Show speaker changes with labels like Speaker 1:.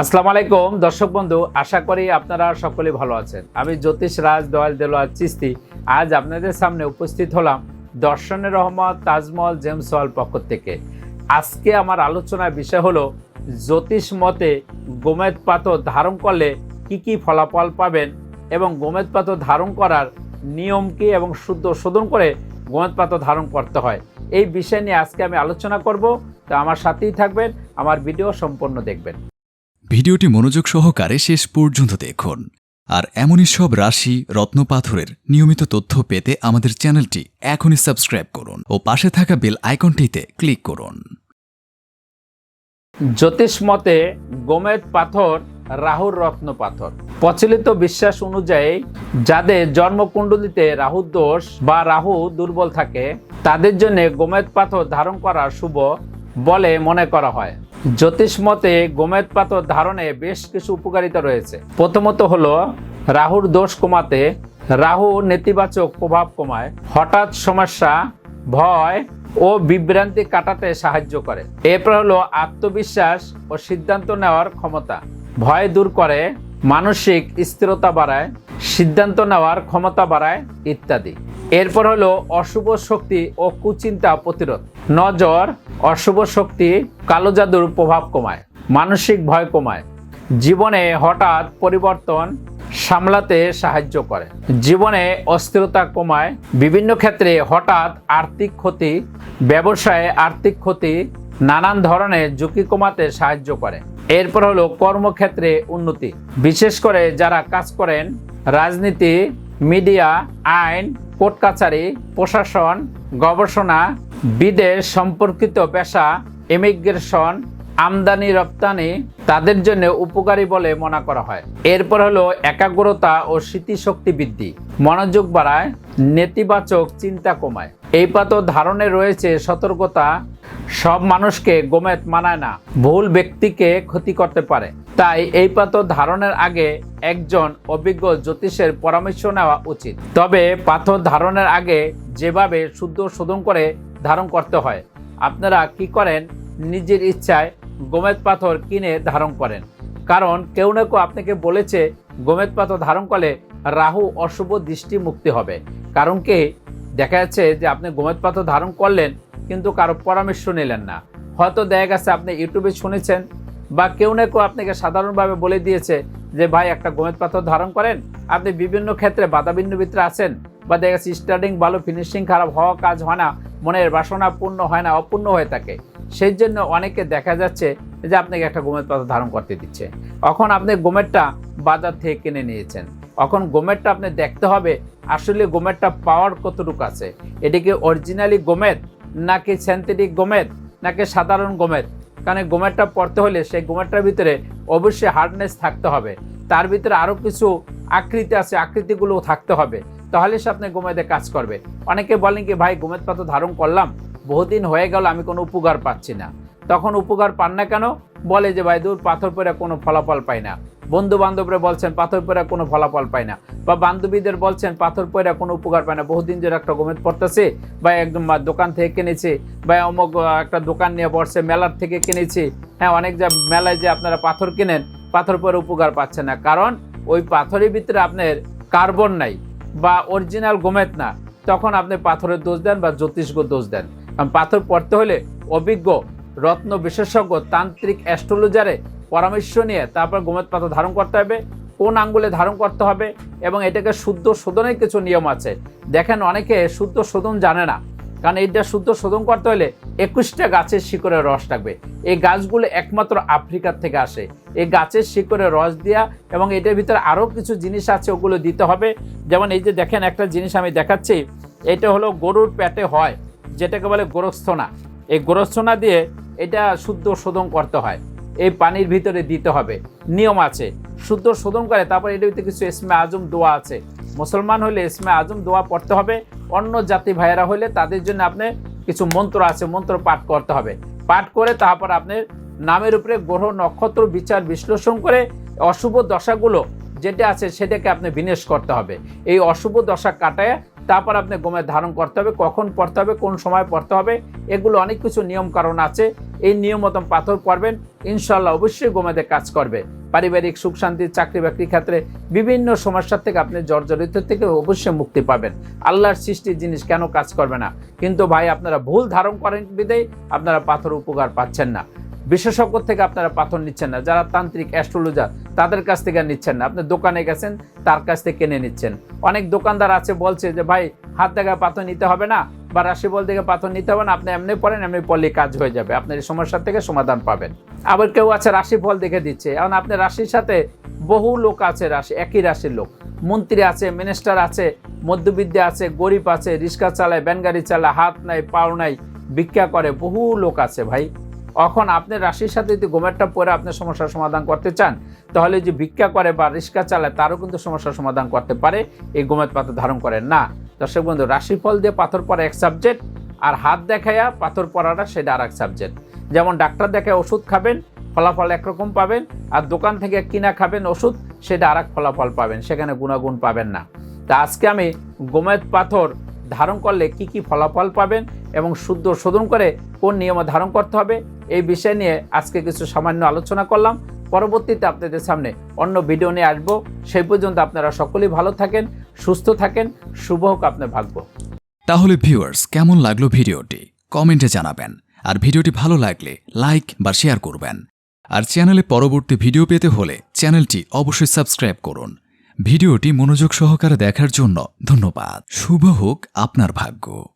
Speaker 1: আসসালামু আলাইকুম, দর্শক বন্ধু, আশা করি আপনারা সকলে ভালো আছেন। আমি জ্যোতিষ রাজ দয়াল দেলোয়ার চিস্তি আজ আপনাদের সামনে উপস্থিত হলাম দর্শনের রহমত, তাজমহল, জেমস হল পক্ষ থেকে। আজকে আমার আলোচনার বিষয় হলো, জ্যোতিষ মতে গোমেদ পাথর ধারণ করলে কি কি ফলাফল পাবেন এবং গোমেদ পাথর ধারণ করার নিয়ম কি এবং শুদ্ধ শোধন করে গোমেদ পাথর ধারণ করতে হয়। এই বিষয় নিয়ে আজকে আমি আলোচনা করব। তো আমার সাথেই থাকবেন, আমার ভিডিও সম্পূর্ণ দেখবেন।
Speaker 2: ভিডিওটি মনোযোগ সহকারে শেষ পর্যন্ত দেখুন। আর এমনই সব রাশি রত্নপাথরের নিয়মিত তথ্য পেতে আমাদের চ্যানেলটি এখনই সাবস্ক্রাইব করুন ও পাশে থাকা বেল আইকনটিতে ক্লিক করুন।
Speaker 1: জ্যোতিষ মতে গোমেদ পাথর, রাহুর রত্ন পাথর। প্রচলিত বিশ্বাস অনুযায়ী যাদের জন্মকুণ্ডলিতে রাহুর দোষ বা রাহু দুর্বল থাকে, তাদের জন্য গোমেদ পাথর ধারণ করা শুভ বলে মনে করা হয়। জ্যোতিষ মতে গোমেদ পাথর ধারণে বেশ কিছু উপকারিতা রয়েছে। প্রথমত হলো, রাহুর দোষ কমাতে রাহু নেতিবাচক প্রভাব কমায়। হঠাৎ সমস্যা, ভয় ও বিভ্রান্তি কাটাতে সাহায্য করে। এরপর হলো, আত্মবিশ্বাস ও সিদ্ধান্ত নেওয়ার ক্ষমতা। ভয় দূর করে, মানসিক স্থিরতা বাড়ায়, সিদ্ধান্ত নেওয়ার ক্ষমতা বাড়ায় ইত্যাদি। এরপর হলো, অশুভ শক্তি ও কুচিন্তা প্রতিরোধ। নজর অশুভ শক্তি কালো জাদুর প্রভাব কমায়, মানসিক ভয় কমায়। জীবনে হঠাৎ পরিবর্তন সামলাতে সাহায্য করে। জীবনে অস্থিরতা কমায়। বিভিন্ন ক্ষেত্রে হঠাৎ আর্থিক ক্ষতি, ব্যবসায়ে আর্থিক ক্ষতি, নানান ধরনের ঝুঁকি কমাতে সাহায্য করে। এরপর হলো কর্মক্ষেত্রে উন্নতি। বিশেষ করে যারা কাজ করেন, রাজনীতি, মিডিয়া, আইন, কোর্ট কাছারি প্রশাসন, গবেষণা বিদেশ সম্পর্কিত পেশা ইমিগ্রেশন আমদানি, রপ্তানি তাদের জন্য উপকারী বলে মনে করা হয়। এরপর হলো একাগ্রতা ও স্মৃতিশক্তি বৃদ্ধি। মনোযোগ বাড়ায়, নেতিবাচক চিন্তা কমায়। এই পাথর ধারণে রয়েছে সতর্কতা। সব মানুষকে গোমেত মানায় না, ভুল ব্যক্তিকে ক্ষতি করতে পারে। তাই এই পাথর ধারণের আগে একজন অভিজ্ঞ জ্যোতিষের পরামর্শ নেওয়া উচিত। তবে পাথর ধারণের আগে যেভাবে শুদ্ধ শোধন করে ধারণ করতে হয়। আপনারা কি করেন? নিজের ইচ্ছায় গোমেদ পাথর কিনে ধারণ করেন। কারণ কেউ না কেউ আপনাকে বলেছে, গোমেদ পাথর ধারণ করলে রাহু অশুভ দৃষ্টি মুক্তি হবে। কারণ কি? দেখা যাচ্ছে যে আপনি গোমেদ পাথর ধারণ করলেন, কিন্তু কারও পরামর্শ নিলেন না। হয়তো দেখা গেছে আপনি ইউটিউবে শুনেছেন বা কেউ না কেউ আপনাকে সাধারণভাবে বলে দিয়েছে যে, ভাই, একটা গোমেদ পাথর ধারণ করেন। আপনি বিভিন্ন ক্ষেত্রে বাধাবিন্দু ভিতরে আছেন বা দেখা যাচ্ছে স্টার্টিং ভালো ফিনিশিং খারাপ হওয়া কাজ হয় না। মনের বাসনা পূর্ণ হয় না, অপূর্ণ হয়ে থাকে। সেই জন্য অনেকে দেখা যাচ্ছে যে আপনাকে একটা গোমের পাতা ধারণ করতে দিচ্ছে। এখন আপনি গোমেরটা বাজার থেকে কিনে নিয়েছেন? এখন গোমেরটা আপনি দেখতে হবে আসলে গোমেরটা পাওয়ার কতটুকু আছে? এটা কি অরিজিনালি গোমেদ নাকি সিনথেটিক গোমেদ নাকি সাধারণ গোমেদ কারণ গোমেরটা পড়তে হলে সেই গোমেরটার ভিতরে অবশ্যই হার্ডনেস থাকতে হবে। তার ভিতরে আরও কিছু আকৃতি আছে আকৃতিগুলো থাকতে হবে। তাহলে সে আপনি গোমেদে কাজ করবে। অনেকে বলেন কি, ভাই গোমেদ পাতা ধারণ করলাম, বহুদিন হয়ে গেল, আমি কোনো উপকার পাচ্ছি না। তখন উপকার পান না কেন? বলে যে, ভাই, দূর, পাথর পরে কোনো ফলাফল পাই না। বন্ধু বান্ধবরা বলছেন, পাথর পরে কোনো ফলাফল পায় না। বা বান্ধবীদের বলছেন, পাথর পরে কোনো উপকার পায় না। বহুদিন ধরে একটা গোমেদ পড়তেছে, বা একদম দোকান থেকে কিনেছে, বা অমুক একটা দোকান নিয়ে পড়ছে মেলার থেকে কিনেছি। হ্যাঁ অনেক যা, মেলায় যে আপনারা পাথর কেনেন, পাথর পরে উপকার পাচ্ছে না। কারণ ওই পাথরের ভিতরে আপনার কার্বন নাই। বা অরিজিনাল গোমেত না, তখন আপনি পাথরের দোষ দেন বা জ্যোতিষজ্ঞ দোষ দেন। কারণ পাথর পড়তে হলে অভিজ্ঞ, রত্ন বিশেষজ্ঞ, তান্ত্রিক অ্যাস্ট্রোলজারে পরামর্শ নিয়ে তারপর গোমেত পাথর ধারণ করতে হবে, কোন আঙ্গুলে ধারণ করতে হবে এবং এটাকে শুদ্ধ শোধনের কিছু নিয়ম আছে। দেখেন অনেকে শুদ্ধ শোধন জানে না। কারণ এইটা শুদ্ধ শোধন করতে হলে একুশটা গাছের শিকড়ের রস থাকবে। এই গাছগুলো একমাত্র আফ্রিকার থেকে আসে। এই গাছের শিকড়ে রস দেওয়া এবং এটার ভিতরে আরও কিছু জিনিস আছে, ওগুলো দিতে হবে। যেমন এই যে দেখেন একটা জিনিস আমি দেখাচ্ছি, এটা হলো গরুর পেটে হয়, যেটাকে বলে গোরস্থনা। এই গোরস্থনা দিয়ে এটা শুদ্ধ শোধন করতে হয়। এই পানির ভিতরে দিতে হবে। নিয়ম আছে, শুদ্ধ শোধন করে, তারপর এটার ভিতরে কিছু ইসমে আজম দোয়া আছে। মুসলমান হলে ইসমে আজম দোয়া পড়তে হবে। অন্য জাতি ভাইয়েরা হলে তাদের জন্য আপনি কিছু মন্ত্র আছে, মন্ত্র পাঠ করতে হবে। পাঠ করে তারপর আপনি নামের উপরে গ্রহ, নক্ষত্র, বিচার, বিশ্লেষণ করে অশুভ দশাগুলো যেটা আছে সেটাকে আপনি বিনেশ করতে হবে। এই অশুভ দশা কাটায় তারপর আপনি গোমের ধারণ করতে হবে, কখন পড়তে হবে, কোন সময় পড়তে হবে, এগুলো অনেক কিছু নিয়ম কারণ আছে। এই নিয়ম মতন পাথর করবেন ইনশাল্লাহ অবশ্যই গোমেদে কাজ করবে। পারিবারিক সুখ, শান্তি, চাকরি বাকরি ক্ষেত্রে বিভিন্ন সমস্যার থেকে আপনি জর্জরিত থেকে অবশ্যই মুক্তি পাবেন। আল্লাহর সৃষ্টির জিনিস কেন কাজ করবে না? কিন্তু ভাই, আপনারা ভুল ধারণ করেন বিদেই আপনারা পাথর উপকার পাচ্ছেন না। বিশেষজ্ঞ থেকে আপনারা পাথর নিচ্ছেন না। যারা তান্ত্রিক, অ্যাস্ট্রোলজার, তাদের কাছ থেকে নিচ্ছেন না। আপনি দোকানে গেছেন, তার কাছ থেকে কিনে নিচ্ছেন। অনেক দোকানদার আছে, বলছে যে, ভাই, হাত দেখা পাথর নিতে হবে না। বা রাশি বল থেকে পাথর নিতে হবে না, আপনি এমনি পড়েন, এমনি পড়লে কাজ হয়ে যাবে। আপনার এই সমস্যার থেকে সমাধান পাবেন। আবার কেউ আছে, রাশি ফল দেখে দিচ্ছে। এখন আপনার রাশির সাথে বহু লোক আছে, রাশি একই রাশির লোক। মন্ত্রী আছে মিনিস্টার আছে মধ্যবিদ্যা আছে, গরিব আছে, রিক্সা চালায় ব্যানগাড়ি চালায়, হাত নাই, পাও নাই, ভিক্ষা করে বহু লোক আছে ভাই। এখন আপনি রাশির সাথে যদি গোমেরটা পরে আপনি সমস্যার সমাধান করতে চান, তাহলে যে ভিক্ষা করে বা রিক্সা চালায়, তারও কিন্তু সমস্যার সমাধান করতে পারে। এই গোমের পাথর ধারণ করে না। দর্শক বন্ধু, রাশিফল দিয়ে পাথর পরা এক সাবজেক্ট আর হাত দেখাইয়া পাথর পরাটা সেটা আর এক সাবজেক্ট যেমন ডাক্তার দেখায় ওষুধ খাবেন, ফলাফল একরকম পাবেন, আর দোকান থেকে কিনা খাবেন ওষুধ, সেটা আর ফলাফল পাবেন, সেখানে গুণাগুণ পাবেন না। তা আজকে আমি গোমেদ পাথর ধারণ করলে কি কি ফলাফল পাবেন এবং শুদ্ধ শোধন করে কোন নিয়মে ধারণ করতে হবে এই বিষয় নিয়ে আজকে কিছু সামান্য আলোচনা করলাম। পরবর্তীতে আপনাদের সামনে অন্য ভিডিও নিয়ে আসব। সেই পর্যন্ত আপনারা সকলেই ভালো থাকেন, সুস্থ থাকেন, শুভ হোক আপনার ভাগ্য।
Speaker 2: তাহলে ভিউয়ার্স কেমন লাগল ভিডিওটি? কমেন্টে জানাবেন। আর ভিডিওটি ভালো লাগলে লাইক বা শেয়ার করবেন। আর চ্যানেলে পরবর্তী ভিডিও পেতে হলে চ্যানেলটি অবশ্যই সাবস্ক্রাইব করুন। ভিডিওটি মনোযোগ সহকারে দেখার জন্য ধন্যবাদ। শুভ হোক আপনার ভাগ্য।